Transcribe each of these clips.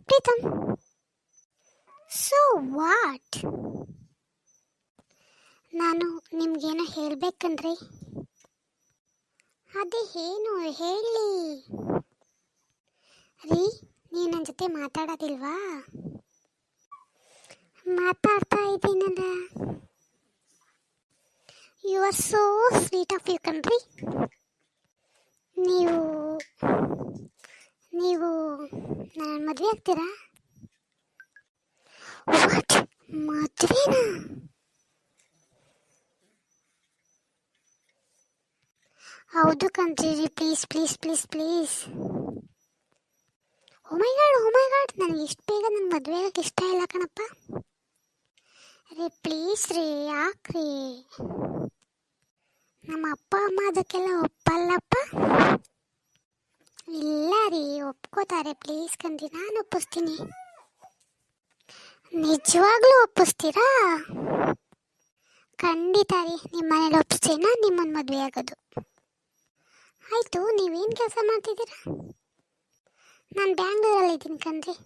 Preetham so what ನಾನು ನಿಮ್ಗೇನೋ ಹೇಳ್ಬೇಕಂದ್ರೆ. ಅದೇ ಏನು ಹೇಳಿ. ರೀ ನೀ ನನ್ನ ಜೊತೆ ಮಾತಾಡೋದಿಲ್ವಾ? ಮಾತಾಡ್ತಾ ಇದ್ದೀನಲ್ಲ. You are so sweet of you ಕಣ್ರಿ. ನೀವು ನೀವು ನನ್ನ ಮದುವೆ ಆಗ್ತೀರಾ? ಮದುವೆನಾ? ಹೌದು ಕಂತ್ರಿ please please please please my god my god ನನಗೆ ಇಷ್ಟು ಬೇಗ ನನ್ನ ಮದುವೆ ಆಗಕ್ಕೆ ಇಷ್ಟ ಇಲ್ಲ ಕಣಪ್ಪ. ರೀ ಪ್ಲೀಸ್ ರೀ ಯಾಕ್ರಿ ನಮ್ಮ ಅಪ್ಪ ಅಮ್ಮ ಅದಕ್ಕೆಲ್ಲ ಒಪ್ಪಲ್ಲಪ್ಪ. ಒಪ್ಕೋತಾರೆ. ಪ್ಲೀಸ್ ಕಂದಿ ನಾನು ಒಪ್ಪಿಸ್ತೀನಿ. ನಿಜವಾಗ್ಲೂ ಒಪ್ಪಿಸ್ತೀರಾ? ಖಂಡಿತ ರೀ ನಿಮ್ಮ ಮನೇಲಿ ಒಪ್ಪಿಸ್ತೀನ ನಿಮ್ಮನ್ನು ಮದುವೆ ಆಗೋದು. ಆಯಿತು, ನೀವೇನು ಕೆಲಸ ಮಾಡ್ತಿದ್ದೀರಾ? ನಾನು ಬ್ಯಾಂಗ್ಳೂರಲ್ಲಿ ಇದ್ದೀನಿ ಕಣ್ರಿ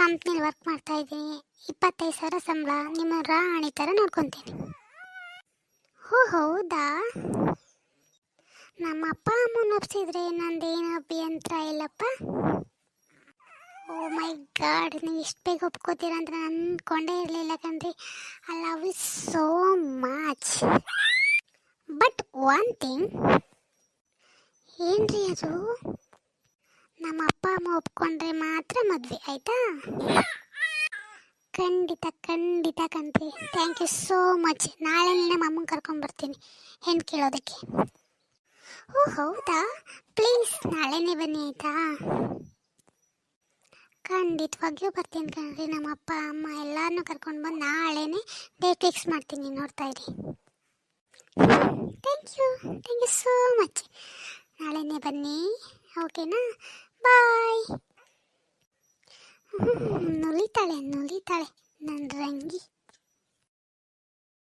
ಕಂಪ್ನಿಲಿ ವರ್ಕ್ ಮಾಡ್ತಾ ಇದ್ದೀನಿ. ಇಪ್ಪತ್ತೈದು ಸಾವಿರ ಸಂಬಳ, ನಿಮ್ಮ ರಾಣಿ ಥರ ನೋಡ್ಕೊತೀನಿ. ಓ, ಹೌದಾ? ನಮ್ಮ ಅಪ್ಪ ಅಮ್ಮನ ಒಪ್ಸಿದ್ರೆ ನಂದೇನು ಅಭ್ಯಂತರ ಇಲ್ಲಪ್ಪ? ಓ ಮೈ ಗಾಡ್, ನೀವು ಇಷ್ಟು ಬೇಗ ಒಪ್ಕೋತೀರ ಅಂತ ಅಂದ್ಕೊಂಡೇ ಇರಲಿಲ್ಲ ಕಣ್ರಿ. I love you so much but one thing ಏನ್ರಿ ಅದು? ನಮ್ಮ ಅಪ್ಪ ಅಮ್ಮ ಒಪ್ಕೊಂಡ್ರೆ ಮಾತ್ರ ಮದುವೆ, ಆಯ್ತಾ? ಖಂಡಿತ ಖಂಡಿತ ಕಣ್ರಿ. ಥ್ಯಾಂಕ್ ಯು ಸೋ ಮಚ್ ನಾಳೆ ನಮ್ಮ ಅಮ್ಮನ ಕರ್ಕೊಂಡ್ಬರ್ತೀನಿ ಹೆಣ್ಣು ಕೇಳೋದಕ್ಕೆ. ಓ, ಹೌದಾ? ಪ್ಲೀಸ್ ನಾಳೆನೇ ಬನ್ನಿ ಆಯಿತಾ? ಖಂಡಿತವಾಗಿಯೂ ಬರ್ತೀನಿ ಕಣ್ರಿ ನಮ್ಮ ಅಪ್ಪ ಅಮ್ಮ ಎಲ್ಲರನ್ನೂ ಕರ್ಕೊಂಡು ಬಂದು ನಾಳೆನೇ ಡೇಟ್ ಫಿಕ್ಸ್ ಮಾಡ್ತೀನಿ, ನೋಡ್ತಾ ಇರಿ. Thank you thank you so much ನಾಳೆನೇ ಬನ್ನಿ ಓಕೆನಾ ಬಾಯ್ ನುಲಿತಾಳೆ ನುಲಿತಾಳೆ ನನ್ನ ರಂಗಿ.